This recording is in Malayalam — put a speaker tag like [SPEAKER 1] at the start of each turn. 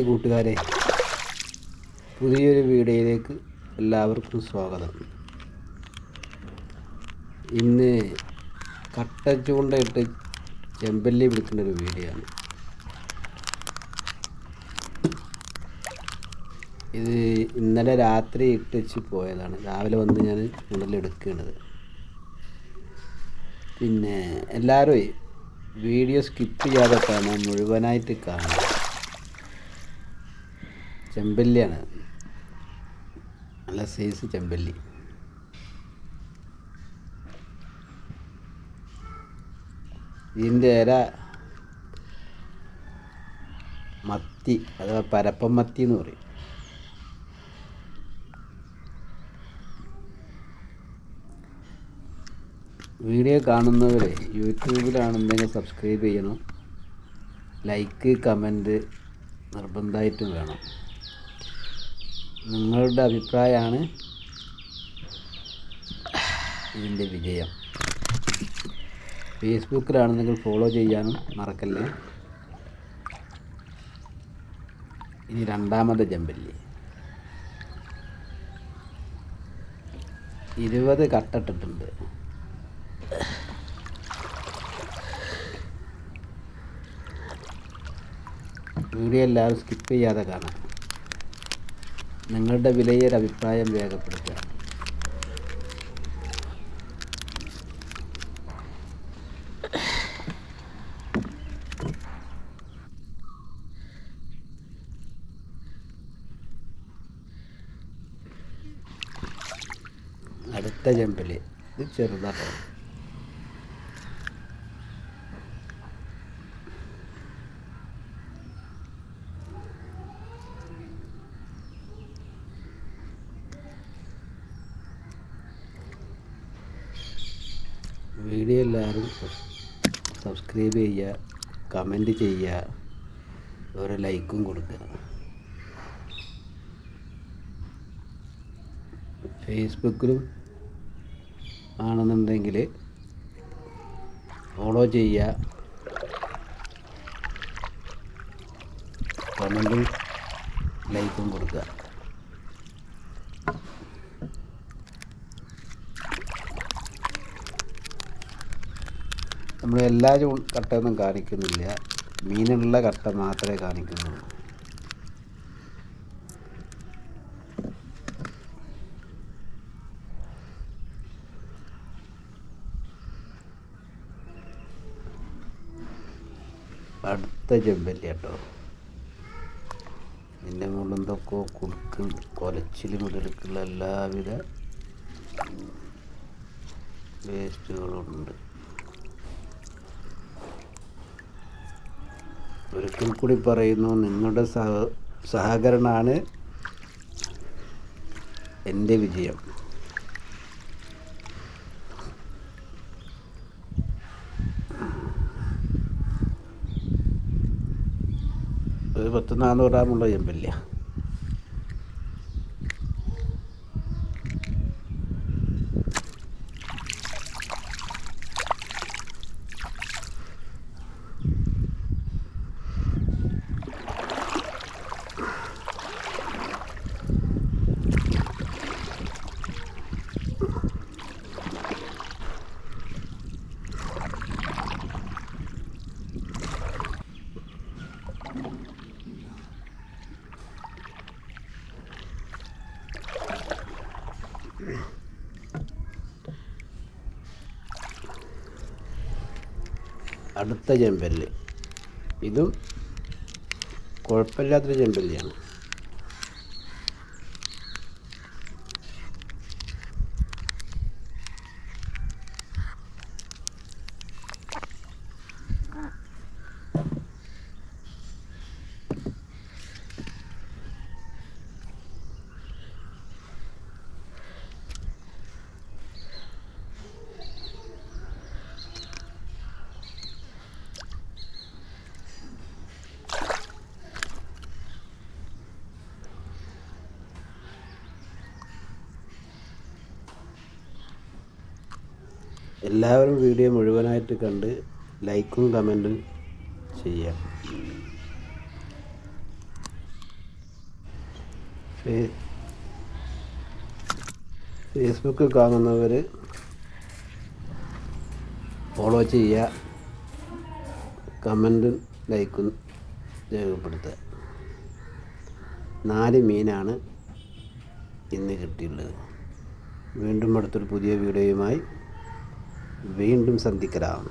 [SPEAKER 1] ഹായ് കൂട്ടുകാരെ പുതിയൊരു വീഡിയോയിലേക്ക് എല്ലാവർക്കും സ്വാഗതം ഇന്ന് കട്ട ചൂണ്ടയിട്ട് ചെമ്പല്ലി പിടിക്കുന്ന ഒരു വീഡിയോ ആണ് ഇത് ഇന്നലെ രാത്രി ഇട്ടുവെച്ച് പോയതാണ് രാവിലെ വന്ന് ഞാൻ ചൂണ്ടലെടുക്കുന്നത് പിന്നെ എല്ലാവരും വീഡിയോ സ്കിപ്പ് ചെയ്യാതെ കാണാൻ മുഴുവനായിട്ട് കാണാം ചെമ്പല്ലിയാണ് നല്ല സൈസ് ചെമ്പല്ലി ഇതിൻ്റെ ഇര മത്തി അഥവാ പരപ്പം മത്തി എന്ന് പറയും വീഡിയോ കാണുന്നവർ യൂട്യൂബിലാണെന്നെങ്കിൽ സബ്സ്ക്രൈബ് ചെയ്യണം ലൈക്ക് കമൻറ്റ് നിർബന്ധമായിട്ടും വേണം നിങ്ങളുടെ അഭിപ്രായമാണ് ഇതിൻ്റെ വിജയം ഫേസ്ബുക്കിലാണ് നിങ്ങൾ ഫോളോ ചെയ്യാനും മറക്കല്ലേ ഇനി രണ്ടാമത്തെ ജമ്പല്ലേ ഇരുപത് കട്ടിട്ടിട്ടുണ്ട് വീഡിയോ എല്ലാവരും സ്കിപ്പ് ചെയ്യാതെ കാണാം നിങ്ങളുടെ വിലയിൽ അഭിപ്രായം രേഖപ്പെടുത്തുക അടുത്ത ജമ്പില് ഇത് ചെറുതാണ് വീഡിയോ എല്ലാവരും സബ്സ്ക്രൈബ് ചെയ്യുക കമൻറ്റ് ചെയ്യുക ഒരു ലൈക്കും കൊടുക്കുക ഫേസ്ബുക്കിലും ആണെന്നുണ്ടെങ്കിൽ ഫോളോ ചെയ്യുക കമൻറ്റും ലൈക്കും കൊടുക്കുക നമ്മൾ എല്ലാ കട്ടയൊന്നും കാണിക്കുന്നില്ല മീനുള്ള കട്ട മാത്രമേ കാണിക്കുന്നുള്ളൂ അടുത്ത ചെമ്പല്ലി കേട്ടോ ഇതിൻ്റെ മുകളിൽ എന്തൊക്കെ കുളുക്ക് കൊലച്ചിൽ മുതൽക്കുള്ള എല്ലാവിധ വേസ്റ്റുകളുണ്ട് ഒരിക്കൽ കൂടി പറയുന്നു നിങ്ങളുടെ സഹ സഹകരണമാണ് എൻ്റെ വിജയം ഒരു പത്ത് നാനൂറാമുള്ള ചെമ്പല്ലേ അടുത്ത ചെമ്പല്ലി ഇതും കുഴപ്പമില്ലാത്തൊരു ചെമ്പല്ലിയാണ് എല്ലാവരും വീഡിയോ മുഴുവനായിട്ട് കണ്ട് ലൈക്കും കമൻറ്റും ചെയ്യാം ഫേസ്ബുക്ക് കാണുന്നവർ ഫോളോ ചെയ്യുക കമൻറ്റും ലൈക്കും രേഖപ്പെടുത്തുക നാല് മീനാണ് ഇന്ന് കിട്ടിയുള്ളത് വീണ്ടും അടുത്തൊരു പുതിയ വീഡിയോയുമായി வேண்டும் சந்திக்கிறான்